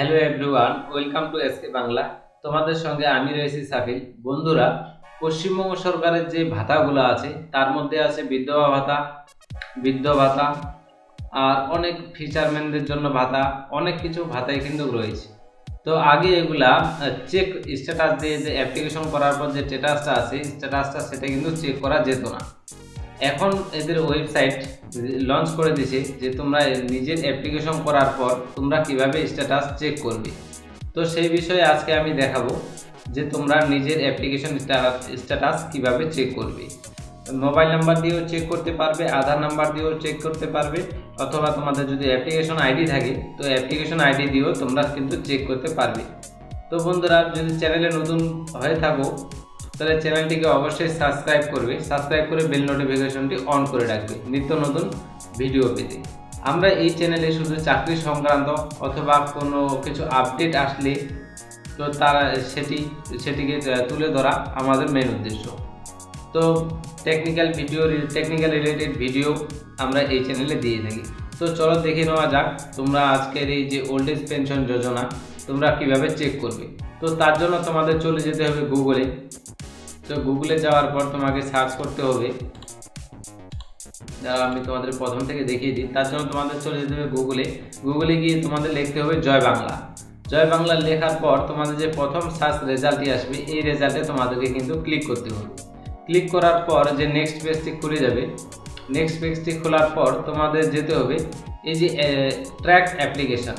Hello everyone welcome to SK Bangla তোমাদের সঙ্গে আমি রয়েছি সাফিল বন্ধুরা, পশ্চিমবঙ্গ সরকারের যে ভাতাগুলো আছে, তার মধ্যে আছে বিধবা ভাতা বৃদ্ধ ভাতা, আর অনেক ফিচারম্যানদের জন্য ভাতা, অনেক কিছু ভাতাই কিন্তু রয়েছে। তো আগে এগুলা চেক স্ট্যাটাস দিয়ে যে অ্যাপ্লিকেশন করার পর যে স্ট্যাটাসটা আছে স্ট্যাটাসটা সেটা কিন্তু চেক করা যেত না। এখন এদের ওয়েবসাইট লঞ্চ করে দিয়েছে যে তোমরা নিজের অ্যাপ্লিকেশন করার পর তোমরা কীভাবে স্ট্যাটাস চেক করবে। তো সেই বিষয়ে আজকে আমি দেখাবো যে তোমরা নিজের অ্যাপ্লিকেশন স্ট্যাটাস কীভাবে চেক করবে। মোবাইল নাম্বার দিয়েও চেক করতে পারবে আধার নাম্বার দিয়েও চেক করতে পারবে, অথবা তোমাদের যদি অ্যাপ্লিকেশন আইডি থাকে, তো অ্যাপ্লিকেশন আইডি দিয়েও তোমরা কিন্তু চেক করতে পারবে। তো বন্ধুরা, যদি চ্যানেলে নতুন হয়ে থাকো তাহলে চ্যানেলটিকে অবশ্যই সাবস্ক্রাইব করবে। সাবস্ক্রাইব করে বেল নোটিফিকেশনটি অন করে রাখবে নিত্য নতুন ভিডিও পেতে। আমরা এই চ্যানেলে শুধু চাকরি সংক্রান্ত অথবা কোনো কিছু আপডেট আসলে তো তারা সেটি, সেটিকে তুলে ধরা আমাদের মেন উদ্দেশ্য। তো technical video technical related video আমরা এই চ্যানেলে দিয়ে থাকি। তো চলো দেখে নেওয়া যাক তোমরা আজকের এই যে ওল্ড এজ পেনশন যোজনা তোমরা কীভাবে চেক করবে। তো তার জন্য তোমাদের চলে যেতে হবে গুগলে তো গুগলে যাওয়ার পর তোমাকে সার্চ করতে হবে। যারা আমি তোমাদের প্রথম থেকে দেখিয়ে দিই। তার জন্য তোমাদের চলে যেতে হবে গুগলে গুগলে গিয়ে তোমাদের লিখতে হবে জয় বাংলা। জয় বাংলা লেখার পর তোমাদের যে প্রথম সার্চ রেজাল্টটি আসবে, এই রেজাল্টে তোমাদেরকে কিন্তু ক্লিক করতে হবে। ক্লিক করার পর যে নেক্সট পেজটি খুলে যাবে নেক্সট পেজটি খোলার পর তোমাদের যেতে হবে এই যে ট্র্যাক অ্যাপ্লিকেশান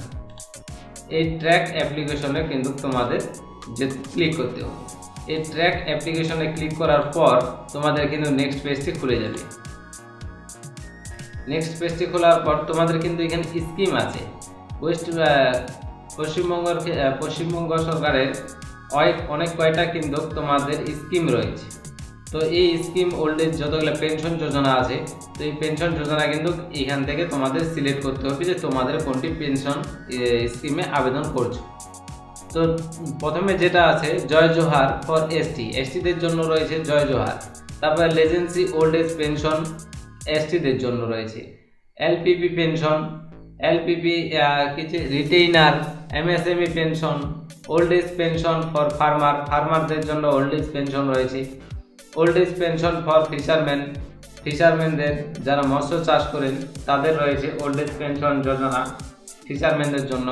এই ট্র্যাক অ্যাপ্লিকেশনে কিন্তু তোমাদের যে ক্লিক করতে হবে। এই ট্র্যাক অ্যাপ্লিকেশনে ক্লিক করার পর তোমাদের কিন্তু নেক্সট পেজটি খুলে যাবে। নেক্সট পেজটি খোলার পর তোমাদের কিন্তু এখানে স্কিম আছে। ওয়েস্ট পশ্চিমবঙ্গের পশ্চিমবঙ্গ সরকারের অনেক অনেক কয়টা কিন্তু তোমাদের স্কিম রয়েছে। তো এই স্কিম ওল্ড এজ যতগুলো পেনশন যোজনা আছে, তো এই পেনশন যোজনা কিন্তু এখান থেকে তোমাদের সিলেক্ট করতে হবে যে তোমাদের কোনটি পেনশন স্কিমে আবেদন করছ। তো প্রথমে যেটা আছে, জয় জোহার ফর এসটি এসটিদের জন্য রয়েছে জয় জোহার। তারপরে লেজেন্সি ওল্ড এজ পেনশন এসটিদের জন্য রয়েছে। এলপিপি পেনশন এলপিপি কিছু retainer MSME pension, old age pension for farmer ফার্মারদের জন্য ওল্ড এজ পেনশন রয়েছে। Old age pension for fisherman ফিশারম্যানদের যারা মৎস্য চাষ করেন, তাদের রয়েছে ওল্ড এজ পেনশন যোজনা ফিশারম্যানদের জন্য।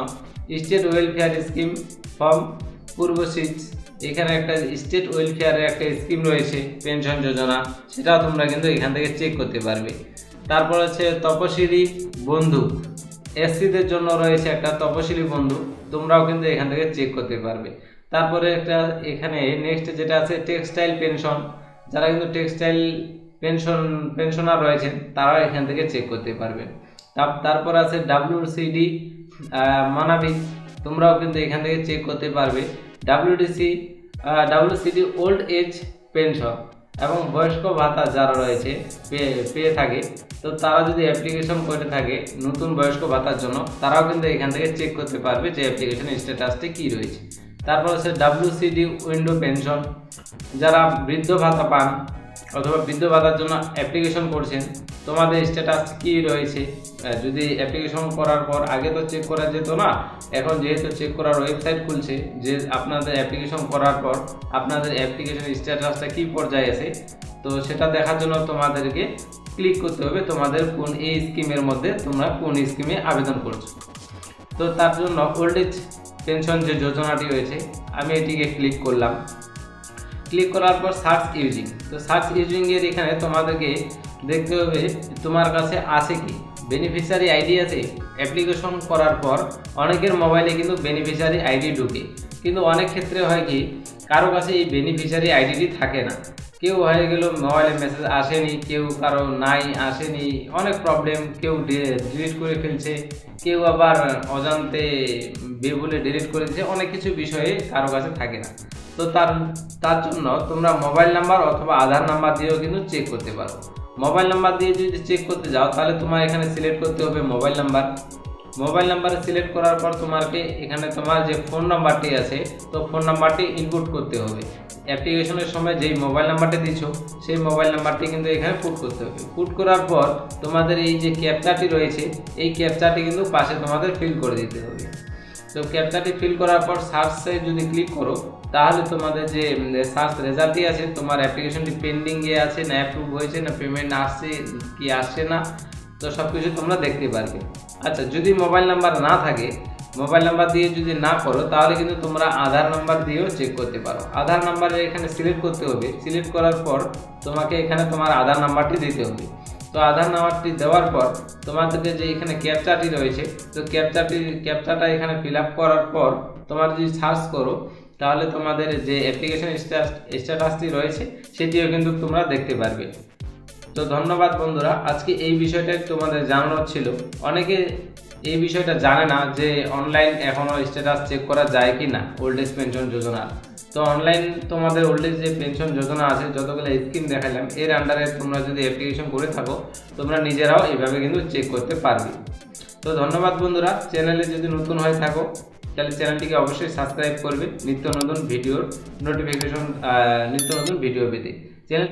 স্টেট ওয়েলফেয়ার স্কিম ফর্ম পূর্ব সিট এখানে একটা স্টেট ওয়েলফেয়ারের একটা স্কিম রয়েছে, পেনশন যোজনা। সেটাও তোমরা কিন্তু এখান থেকে চেক করতে পারবে। তারপর হচ্ছে তপশিলি বন্ধু। এসসিদের জন্য রয়েছে একটা তপশিলি বন্ধু। তোমরাও কিন্তু এখান থেকে চেক করতে পারবে। তারপরে একটা এখানে নেক্সট যেটা আছে টেক্সটাইল পেনশন যারা কিন্তু টেক্সটাইল পেনশন পেনশনার রয়েছেন, তারাও এখান থেকে চেক করতে পারবে। তারপর আছে ডাব্লিউসিডি মানাবি, তোমরাও কিন্তু এখান থেকে চেক করতে পারবে। WDC WCD old age pension এবং বয়স্ক ভাতা যারা রয়েছে পেয়ে থাকে, তো তারা যদি অ্যাপ্লিকেশন করে থাকে নতুন বয়স্ক ভাতার জন্য, তারাও কিন্তু এখান থেকে চেক করতে পারবে যে অ্যাপ্লিকেশন স্ট্যাটাসটি কী রয়েছে। তারপর হচ্ছে ডাব্লিউসিডি উইন্ডো পেনশন যারা বৃদ্ধ ভাতা পান অথবা বৃদ্ধ ভাতার জন্য অ্যাপ্লিকেশন করছেন, তোমাদের স্ট্যাটাস কি রয়েছে? যদি অ্যাপ্লিকেশন করার পর আগে তো চেক করা যেত না, এখন যেহেতু চেক করার ওয়েবসাইট খুলছে, যে আপনাদের অ্যাপ্লিকেশন করার পর আপনাদের অ্যাপ্লিকেশন স্ট্যাটাসটা কি পর্যায়ে আছে, তো সেটা দেখার জন্য তোমাদেরকে ক্লিক করতে হবে, তোমাদের কোন এই স্কিমের মধ্যে তোমরা কোন স্কিমে আবেদন করছ। তো তার জন্য ওল্ড এজ পেনশন যে যোজনাটি রয়েছে, আমি এটিকে ক্লিক করলাম। ক্লিক করার পর সার্চ ইউজিং তো সার্চ ইউজিং এর এখানে তোমাদেরকে দেখতে হবে তোমার কাছে আছে কি। বেনিফিশিয়ারি আইডি আছে অ্যাপ্লিকেশন করার পর অনেকের মোবাইলে কিন্তু বেনিফিশিয়ারি আইডি ঢুকে। কিন্তু অনেক ক্ষেত্রে হয় কি, কারও কাছে এই বেনিফিশিয়ারি আইডিটি থাকে না। কেউ হয়ে গেল মোবাইলে মেসেজ আসেনি, কেউ কারও নাই, আসেনি, অনেক প্রবলেম কেউ ডিলিট করে ফেলছে, কেউ আবার অজান্তে বেবলে ডিলিট করে দিচ্ছে অনেক কিছু বিষয়ে কারও কাছে থাকে না। তো তার তার জন্য তোমরা মোবাইল নাম্বার অথবা আধার নাম্বার দিয়েও কিন্তু চেক করতে পারো। মোবাইল নাম্বার দিয়ে যদি চেক করতে যাও, তাহলে তোমার এখানে সিলেক্ট করতে হবে mobile number mobile number select করার পর তোমাকে এখানে তোমার যে ফোন নাম্বারটি আছে, তো ফোন নাম্বারটি ইনপুট করতে হবে। অ্যাপ্লিকেশনের সময় যেই মোবাইল নাম্বারটি দিছো, সেই মোবাইল নাম্বারটি কিন্তু এখানে পুট করতে হবে। পুট করার পর তোমাদের এই যে ক্যাপচাটি রয়েছে, এই ক্যাপচাটি কিন্তু পাশে তোমাদের ফিল করে দিতে হবে। তো ক্যাপচাটি ফিল করার পর সার্চে যদি ক্লিক করো, তাহলে তোমাদের যে সার্চ রেজাল্টই আছে, তোমার অ্যাপ্লিকেশনটি পেন্ডিং এ আছে, না অ্যাপ্রুভ হয়েছে, না পেমেন্ট আসছে, কি আসছে না, তো সব কিছু তোমরা দেখতে পারবে। আচ্ছা যদি মোবাইল নাম্বার না থাকে মোবাইল নাম্বার দিয়ে যদি না করো, তাহলে কিন্তু তোমরা আধার নাম্বার দিয়েও চেক করতে পারো। আধার নাম্বার এখানে সিলেক্ট করতে হবে। সিলেক্ট করার পর তোমাকে এখানে তোমার আধার নাম্বারটি দিতে হবে। তো আধার নাম্বারটি দেওয়ার পর তোমাদেরকে যে এখানে ক্যাপচাটি রয়েছে, তো ক্যাপচাটি ক্যাপচাটা এখানে ফিল করার পর তোমার যদি সার্চ করো, তাহলে তোমাদের যে অ্যাপ্লিকেশন স্ট্যাটাসটি রয়েছে, সেটিও কিন্তু তোমরা দেখতে পারবে। তো ধন্যবাদ বন্ধুরা, আজকে এই বিষয়টাই তোমাদের জানানোর ছিল। অনেকে এই বিষয়টা জানে না যে অনলাইন এখনও স্ট্যাটাস চেক করা যায় কি না ওল্ড এজ পেনশন যোজনা তো অনলাইন তোমাদের ওল্ড এজ যে পেনশন যোজনা আছে, যতগুলো স্কিম দেখালাম এর আন্ডারে তোমরা যদি অ্যাপ্লিকেশন করে থাকো, তোমরা নিজেরাও এইভাবে কিন্তু চেক করতে পারবে। তো ধন্যবাদ বন্ধুরা চ্যানেলে যদি নতুন হয়ে থাকো, তাহলে চ্যানেলটিকে অবশ্যই সাবস্ক্রাইব করবে নিত্য নতুন ভিডিওর নোটিফিকেশন নিত্য নতুন ভিডিও পেতে। চ্যানেলটি